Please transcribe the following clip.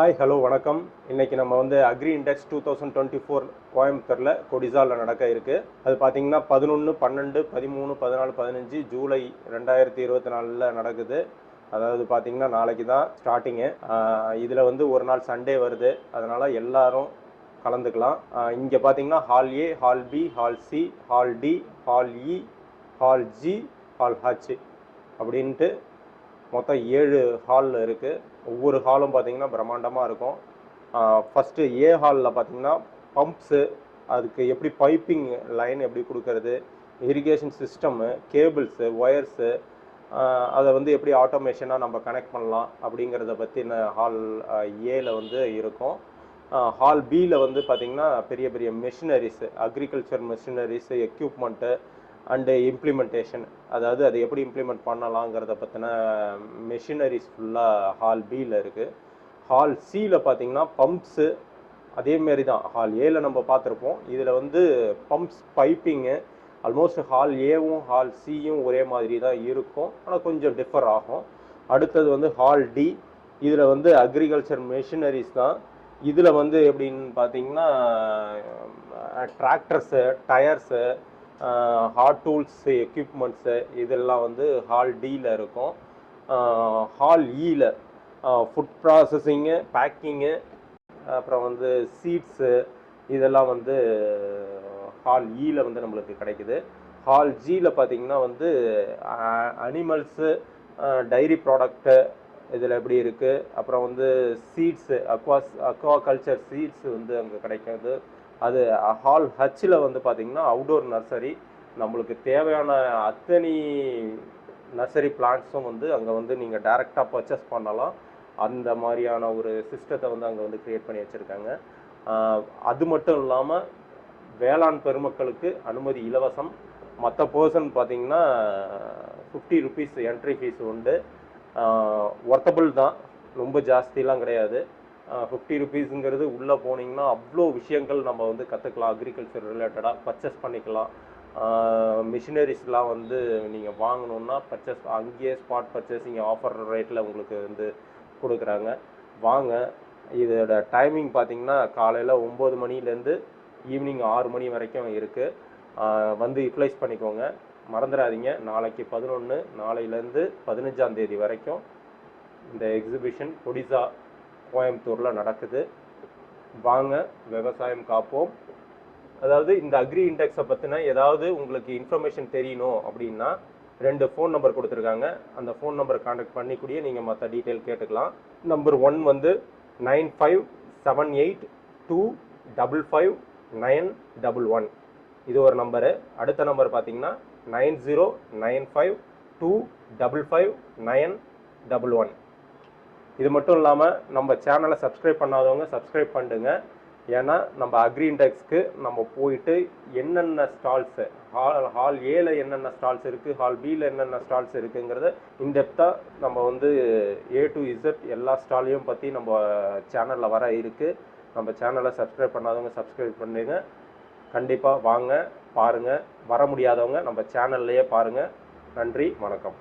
Hi hello வணக்கம். இன்றைக்கி நம்ம வந்து agri index two thousand twenty four கோயம்புத்தூரில் கொடிசாலில் நடக்க இருக்குது அது பார்த்தீங்கன்னா பதினொன்று பன்னெண்டு பதிமூணு பதினாலு பதினஞ்சு ஜூலை ரெண்டாயிரத்தி இருபத்தி நாலில் நடக்குது. அதாவது பார்த்தீங்கன்னா நாளைக்கு தான் ஸ்டார்டிங்கு இதில் வந்து ஒரு நாள் சண்டே வருது. அதனால் எல்லாரும் கலந்துக்கலாம். இங்கே பார்த்தீங்கன்னா hall A hall B hall C hall D hall E hall G hall H அப்படின்ட்டு மொத்தம் ஏழு ஹாலில் இருக்குது ஒவ்வொரு ஹாலும் பார்த்தீங்கன்னா பிரம்மாண்டமாக இருக்கும். ஃபஸ்ட்டு ஏ ஹாலில் பார்த்தீங்கன்னா பம்ப்ஸு அதுக்கு எப்படி பைப்பிங் லைன் எப்படி கொடுக்கறது இரிகேஷன் சிஸ்டமு கேபிள்ஸு ஒயர்ஸு அதை வந்து எப்படி ஆட்டோமேஷனாக நம்ம கனெக்ட் பண்ணலாம் அப்படிங்கிறத பற்றின ஹால் ஏல வந்து இருக்கும். ஹால் பியில் வந்து பார்த்திங்கன்னா பெரிய பெரிய machineries agriculture machineries equipment and implementation அதாவது அதை எப்படி இம்ப்ளிமெண்ட் பண்ணலாங்கிறத பற்றின மெஷினரிஸ் ஃபுல்லாக ஹால் பியில் இருக்குது ஹால் சியில் பார்த்தீங்கன்னா பம்ப்ஸு அதேமாரி தான். ஹால் ஏல நம்ம பார்த்துருப்போம் இதில் வந்து பம்ப்ஸ் பைப்பிங்கு ஆல்மோஸ்ட் ஹால் ஏவும் ஹால் சியும் ஒரே மாதிரி தான் இருக்கும். ஆனால் கொஞ்சம் டிஃபர் ஆகும். அடுத்தது வந்து ஹால் டி இதில் வந்து அக்ரிகல்ச்சர் மெஷினரிஸ் தான். இதில் வந்து எப்படின்னு பார்த்தீங்கன்னா tractors tyres hard tools equipments இதெல்லாம் வந்து ஹால் டியில் இருக்கும். ஹால் இயில் ஃபுட் ப்ராசஸிங்கு பேக்கிங்கு அப்புறம் வந்து சீட்ஸு இதெல்லாம் வந்து ஹால் e இயில் வந்து நம்மளுக்கு கிடைக்குது. ஹால் ஜியில் பார்த்தீங்கன்னா வந்து அனிமல்ஸு டைரி ப்ராடக்ட்டு இதில் எப்படி இருக்குது அப்புறம் வந்து seeds aquas aquaculture seeds வந்து அங்கே கிடைக்காது. அது ஹால் ஹச்சில் வந்து பார்த்திங்கன்னா அவுடோர் நர்சரி நம்மளுக்கு தேவையான அத்தனை நர்சரி பிளான்ட்ஸும் வந்து அங்கே வந்து நீங்கள் டைரெக்டாக பர்ச்சேஸ் பண்ணலாம். அந்த மாதிரியான ஒரு சிஸ்டத்தை வந்து அங்கே வந்து க்ரியேட் பண்ணி வச்சுருக்காங்க. அது மட்டும் இல்லாமல் வேளாண் பெருமக்களுக்கு அனுமதி இலவசம். மற்ற பர்சன் பார்த்திங்கன்னா ஃபிஃப்டி ருபீஸ் என்ட்ரி ஃபீஸ் உண்டு. ஒர்த்தபிள் தான். ரொம்ப ஜாஸ்திலாம் கிடையாது. ஃபிஃப்டி ருபீஸுங்கிறது உள்ளே போனீங்கன்னா அவ்வளோ விஷயங்கள் நம்ம வந்து கற்றுக்கலாம் அக்ரிகல்ச்சர் ரிலேட்டடாக பர்ச்சேஸ் பண்ணிக்கலாம். மிஷினரிஸ்லாம் வந்து நீங்கள் வாங்கணுன்னா பர்ச்சேஸ் அங்கேயே ஸ்பாட் பர்ச்சேஸிங் ஆஃபர் ரேட்டில் உங்களுக்கு வந்து கொடுக்குறாங்க. வாங்க. இதோட டைமிங் பார்த்தீங்கன்னா காலையில் ஒம்பது மணிலேருந்து ஈவினிங் ஆறு மணி வரைக்கும் இருக்குது வந்து யூட்டிலைஸ் பண்ணிக்கோங்க. மறந்துடாதீங்க. நாளைக்கு பதினொன்று நாளையிலேருந்து பதினஞ்சாம் தேதி வரைக்கும் இந்த எக்ஸிபிஷன் ஒடிசா கோயம்புத்தூரில் நடக்குது. வாங்க விவசாயம் காப்போம். அதாவது இந்த அக்ரி இண்டெக்ஸை பற்றின ஏதாவது உங்களுக்கு இன்ஃபர்மேஷன் தெரியணும் அப்படின்னா ரெண்டு ஃபோன் நம்பர் கொடுத்துருக்காங்க. அந்த ஃபோன் நம்பர் கான்டாக்ட் பண்ணிக்கூடிய நீங்கள் மற்ற டீட்டெயில் கேட்டுக்கலாம். நம்பர் ஒன் வந்து nine five seven eight two double five nine double one இது ஒரு நம்பரு அடுத்த நம்பர் பார்த்தீங்கன்னா nine zero nine five two double five nine double one இது மட்டும் இல்லாமல் நம்ம சேனலை சப்ஸ்கிரைப் பண்ணாதவங்க சப்ஸ்கிரைப் பண்ணுங்க. ஏன்னா நம்ம அக்ரி இண்டெக்ஸ்க்கு நம்ம போயிட்டு என்னென்ன ஸ்டால்ஸு ஹால் ஹால் ஏல என்னென்ன ஸ்டால்ஸ் இருக்குது ஹால் பியில் என்னென்ன ஸ்டால்ஸ் இருக்குங்கிறத இன்டெப்த்தாக நம்ம வந்து ஏ டு இசட் எல்லா ஸ்டாலையும் பற்றி நம்ம சேனலில் வர இருக்குது நம்ம சேனலை சப்ஸ்கிரைப் பண்ணாதவங்க சப்ஸ்கிரைப் பண்ணுங்க. கண்டிப்பாக வாங்க பாருங்கள் வர முடியாதவங்க நம்ம சேனல்லையே பாருங்கள் நன்றி வணக்கம்.